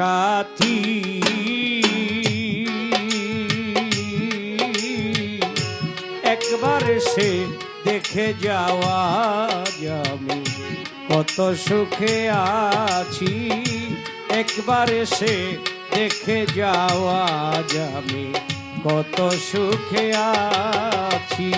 সাথী। একবার সে দেখে যাওয়া আমি কত সুখে আছি। একবার সে দেখে যাওয়া আমি কত সুখে আছি।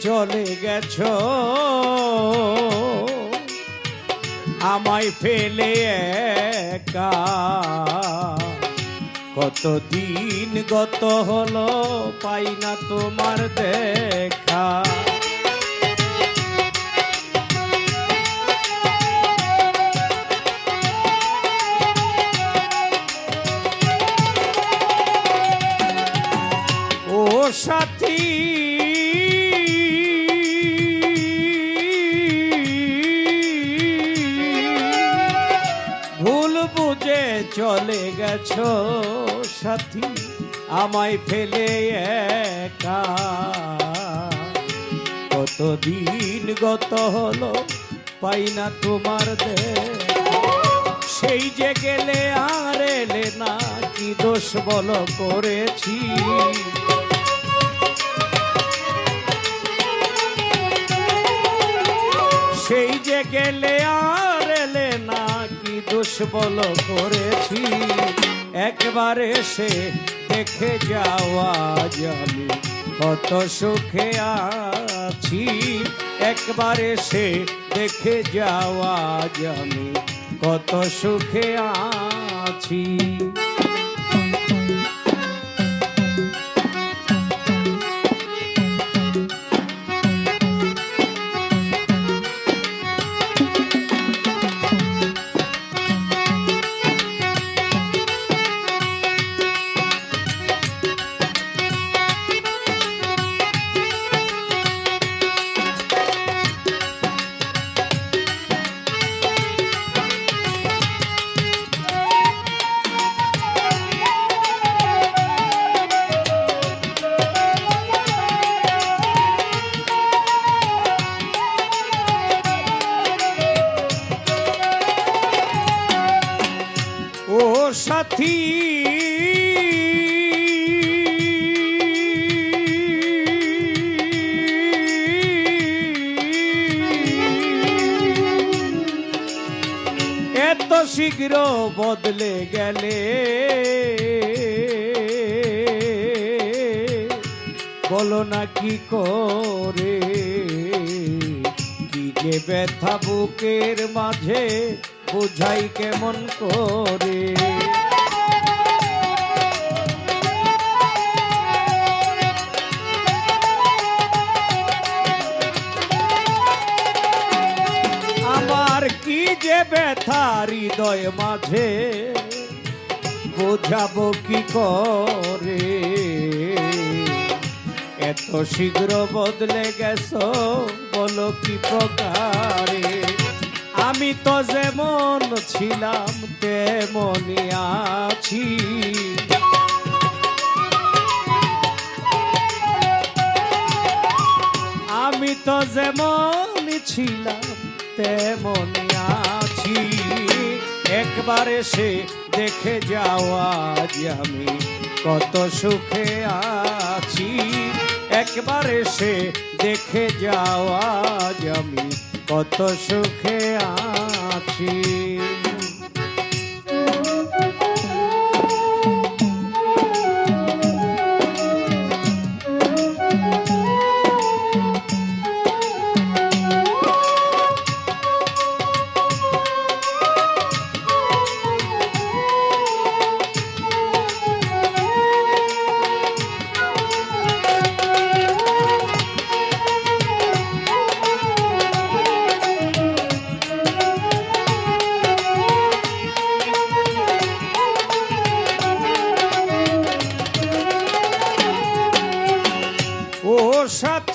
চলে গেছ আমায় ফেলে একা। কতদিন গত হলো পাই না তোমার দেখা। চলে গেছো সাথী, আমায় ফেলে একা। কতদিন গত হলো, পাই না তোমার দেখা সেই যে গেলে আর এলে না, কি দোষ বল করেছি? সেই যে গেলে আর বল করেছি। একবারে সে দেখে যাওয়া আমি কত সুখে আছি। একবারে সে দেখে যাওয়া আমি কত সুখে আছি। শীঘ্র বদলে গেলে। বলো না কি করে? কি যে ব্যথা বুকের মাঝে, বোঝাই কেমন করে? কি যে ব্যথা হৃদয় মাঝে? বোঝাবো কি করে? এত শীঘ্র বদলে গেছো, বলো কি প্রকারে? আমি তো যেমন ছিলাম, তেমনই আছি। আমি তো যেমন ছিলাম একবার সে দেখে যাওয়া আজ আমি কত সুখে আছি। একবার সে দেখে যাওয়া আজ আমি কত সুখে আছি।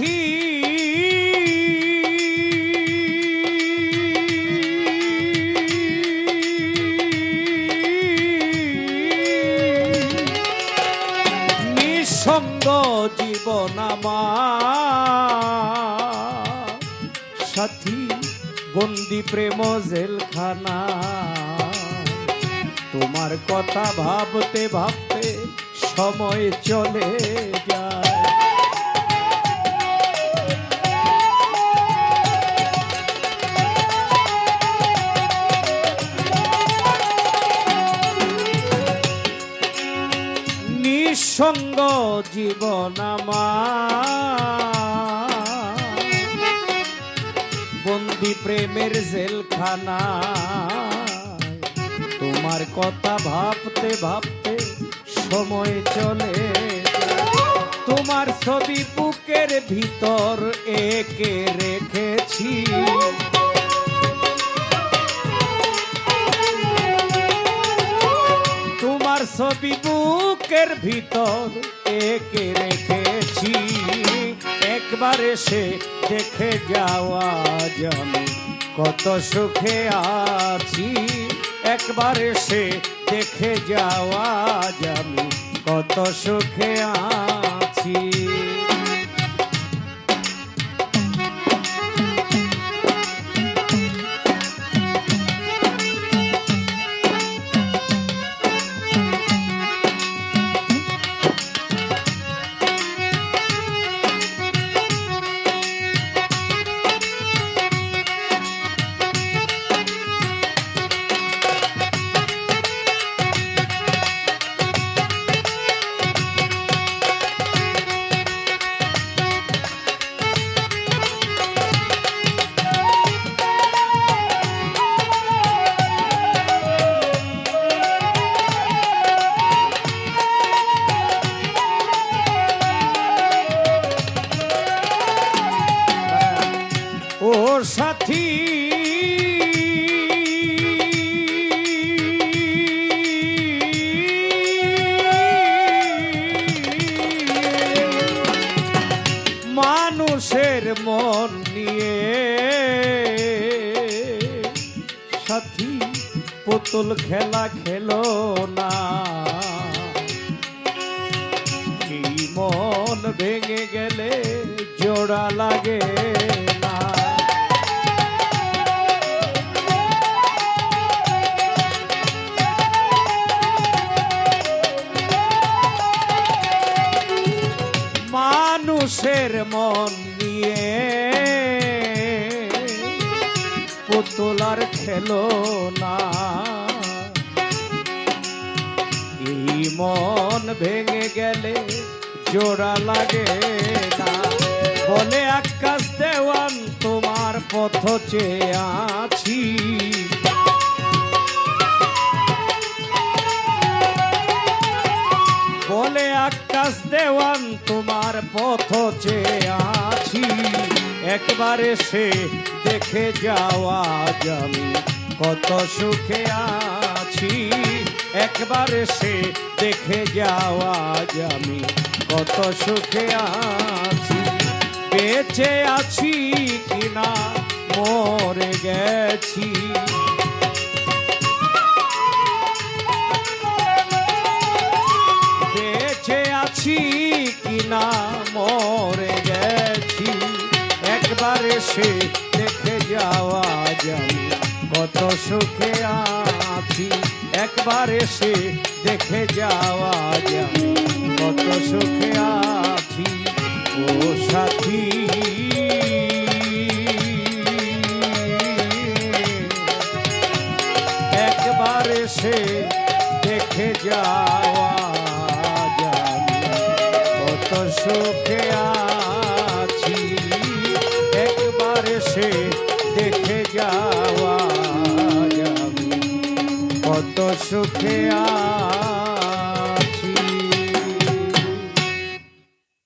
পাখি নিঃসঙ্গ জীবন সাথী বন্দি প্রেম জেলখানা। তোমার কথা ভাবতে ভাবতে সময় চলে। জীবন বন্দি প্রেমের জেলখানা। তোমার কথা ভাবতে ভাবতে সময় চলে তোমার ছবি বুকের ভিতর একে রেখেছি। ছবি বুকের ভিতর একে রেখেছি। একবার এসে দেখে যাওয়া জানি কত সুখে আছি। একবার এসে দেখে যাওয়া জানি কত সুখে আছি। মানুষের মন নিয়ে। সাথী পুতুল খেলা খেলো না। কি মন ভেঙে গেলে জোড়া লাগে। খেলো না। এই মন ভেঙে গেলে জোড়া লাগে না। বলে আকাশ দেওয়ান, তোমার পথ চেয়ে আছি। বলে আকাশ দেওয়ান, তোমার পথ আছি। একবার সে দেখে যাওয়া আমি কত সুখে আছি। একবার সে দেখে যাওয়া আমি কত সুখে আছি। বেঁচে আছি কিনা মরে গেছি। এসে দেখে যাওয়া যাই কত সুখে আছি, একবার এসে দেখে যাওয়া যাই কত সুখে আছি, ও সাথী। একবার এসে দেখে যাওয়া যাবে কত সুখে আছি এসে দেখে যাওয়া যাবে। কত সুখে আছি